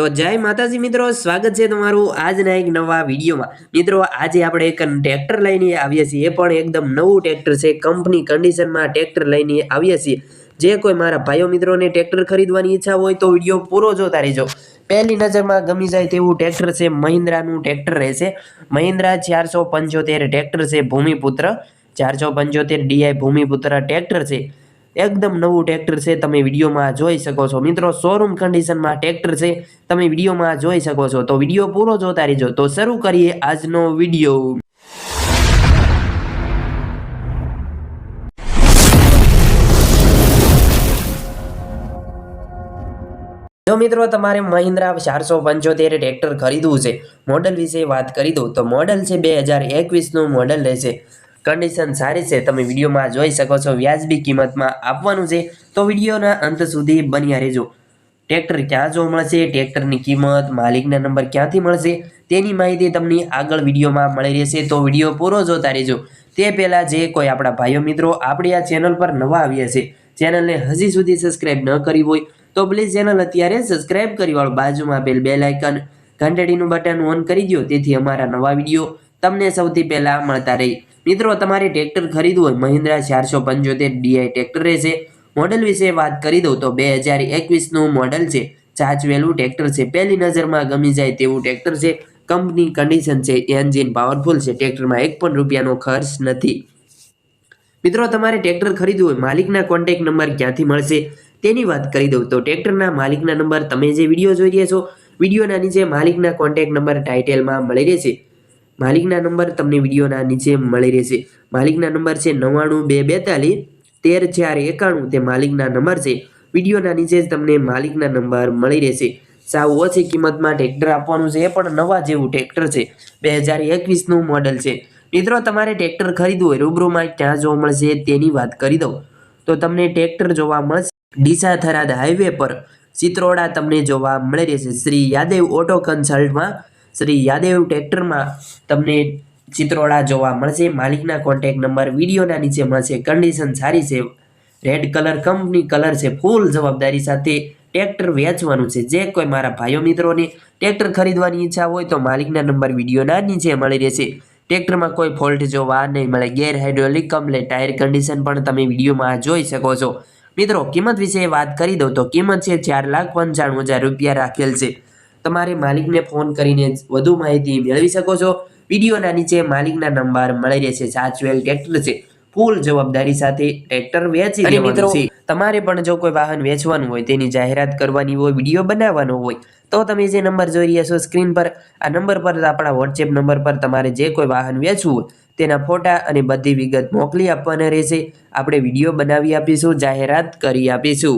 તો જય માતાજી મિત્રો, સ્વાગત છે તમારું આજના એક નવા વિડીયોમાં. મિત્રો, આજે આપણે એક ટ્રેક્ટર લઈને આવીએ છીએ. એ પણ એકદમ નવું ટ્રેક્ટર છે. કંપની કન્ડિશનમાં ટ્રેક્ટર લઈને આવીએ છીએ. જે કોઈ મારા ભાઈઓ મિત્રોને ટ્રેક્ટર ખરીદવાની ઈચ્છા હોય તો વીડિયો પૂરો જોતા રહેજો. પહેલી નજરમાં ગમી જાય તેવું ટ્રેક્ટર છે મહિન્દ્રાનું ટ્રેક્ટર રહેશે. મહિન્દ્રા ચારસો પંચોતેર ટ્રેક્ટર છે ભૂમિપુત્ર. ચારસો પંચોતેર ડીઆઈ ભૂમિપુત્ર ટ્રેક્ટર છે. એકદમ નવું ટ્રેક્ટર છે, તમે વિડીયોમાં જોઈ શકો છો. મિત્રો શોરૂમ કન્ડિશનમાં ટ્રેક્ટર છે, તમે વિડીયોમાં જોઈ શકો છો. તો વીડિયો પૂરો જોતા રહેજો. તો શરૂ કરીએ આજનો વીડિયો. જો મિત્રો, તમારે મહિન્દ્રા ચારસો પંચોતેર ટ્રેક્ટર ખરીદવું છે, મોડલ વિશે વાત કરી દઉં. તો મોડલ છે બે હજાર એકવીસનું મોડલ રહેશે. કન્ડિશન સારી છે, તમે વિડીયોમાં જોઈ શકો છો, વ્યાજબી કિંમતમાં આપવાનું છે, તો વિડીયોના અંત સુધી બન્યા રહેજો. ટ્રેક્ટર ક્યાં જોવા મળશે, ટ્રેક્ટરની કિંમત, માલિકના નંબર ક્યાંથી મળશે, તેની માહિતી તમને આગળ વિડીયોમાં મળી રહેશે, તો વીડિયો પૂરો જોતા રહેજો. તે પહેલાં જે કોઈ આપણા ભાઈઓ મિત્રો આપણી આ ચેનલ પર નવા આવ્યા છે, ચેનલને હજી સુધી સબસ્ક્રાઈબ ન કરી હોય, તો પ્લીઝ ચેનલ અત્યારે સબસ્ક્રાઈબ કરી વાળો, બાજુમાં આપેલ બેલ આઇકન ઘંટડીનું બટન ઓન કરી દો તેથી અમારા નવા વીડિયો તમને સૌથી પહેલાં મળતા રહે. મિત્રો, તમારે ટ્રેક્ટર ખરીદવું હોય, મહિન્દ્રા ચારસો પંચોતેર ડીઆઈ ટ્રેક્ટર રહેશે. મોડલ વિશે વાત કરી દઉં તો બે હજાર એકવીસનું મોડલ છે, ચાચવેલું ટ્રેક્ટર છે. પહેલી નજરમાં ગમી જાય તેવું ટ્રેક્ટર છે. કંપની કન્ડિશન છે એન્જિન પાવરફુલ છે, ટ્રેક્ટરમાં એક પણ રૂપિયાનો ખર્ચ નથી. મિત્રો, તમારે ટ્રેક્ટર ખરીદવું હોય, માલિકના કોન્ટેક્ટ નંબર ક્યાંથી મળશે તેની વાત કરી દઉં તો ટ્રેક્ટરના માલિકના નંબર તમે જે વીડિયો જોઈ રહ્યા છો, વિડીયોના નીચે માલિકના કોન્ટેક્ટ નંબર ટાઇટેલમાં મળી રહેશે. માલિકના નંબર તમને વિડીયોના નીચે મળી રહેશે. માલિકના નંબર છે નવ્વાણું બે બેતાલીસ તેર ચાર એકાણું. તે માલિકના નંબર છે. વિડીયોના નીચે જ તમને માલિકના નંબર મળી રહેશે. સાવ ઓછી કિંમતમાં ટ્રેક્ટર આપવાનું છે. એ પણ નવા જેવું ટ્રેક્ટર છે. બે હજાર એકવીસનું મોડલ છે. મિત્રો, તમારે ટ્રેક્ટર ખરીદવું હોય, રૂબરૂમાં ક્યાં જોવા મળશે તેની વાત કરી દઉં. તો તમને ટ્રેક્ટર જોવા મળશે ડીસા થરાદ હાઈવે પર. ચિત્રોડા તમને જોવા મળી રહેશે. શ્રી યાદેવ ઓટો કન્સલ્ટમાં શ્રી યાદેવ ટ્રેક્ટરમાં તમને ચિત્રોડા જોવા મળશે. માલિકના કોન્ટેક નંબર વિડીયોના નીચે મળશે. કન્ડિશન સારી છે. રેડ કલર કંપની કલર છે. ફૂલ જવાબદારી સાથે ટ્રેક્ટર વેચવાનું છે. જે કોઈ મારા ભાઈઓ મિત્રોને ટ્રેક્ટર ખરીદવાની ઈચ્છા હોય તો માલિકના નંબર વિડીયોના નીચે મળી રહેશે. ટ્રેક્ટરમાં કોઈ ફોલ્ટ જોવા નહીં મળે. Gear hydraulic complete tyre condition પણ તમે વિડીયોમાં જોઈ શકો છો. મિત્રો, કિંમત વિશે વાત કરી દઉં તો કિંમત છે ચાર લાખ પંચાણું હજાર રૂપિયા રાખેલ છે. તમારે માલિકને ફોન કરીને વધુ માહિતી મેળવી શકો છો. વિડીયોના નીચે માલિકના નંબર મળી રહેશે. સાચવેલ ટ્રેક્ટર છે. ફૂલ જવાબદારી સાથે ટ્રેક્ટર વેચી દેવાનું છે. તમારે પણ જો કોઈ વાહન વેચવાનું હોય તેની જાહેરાત કરવાની હોય વીડિયો બનાવવાનો હોય તો તમે જે નંબર જોઈ રહ્યા છો સ્ક્રીન પર આ નંબર પર આપણા વોટ્સએપ નંબર પર તમારે જે કોઈ વાહન વેચવું હોય તેના ફોટા અને બધી વિગત મોકલી આપવાના રહેશે. આપણે વીડિયો બનાવી આપીશું જાહેરાત કરી આપીશું.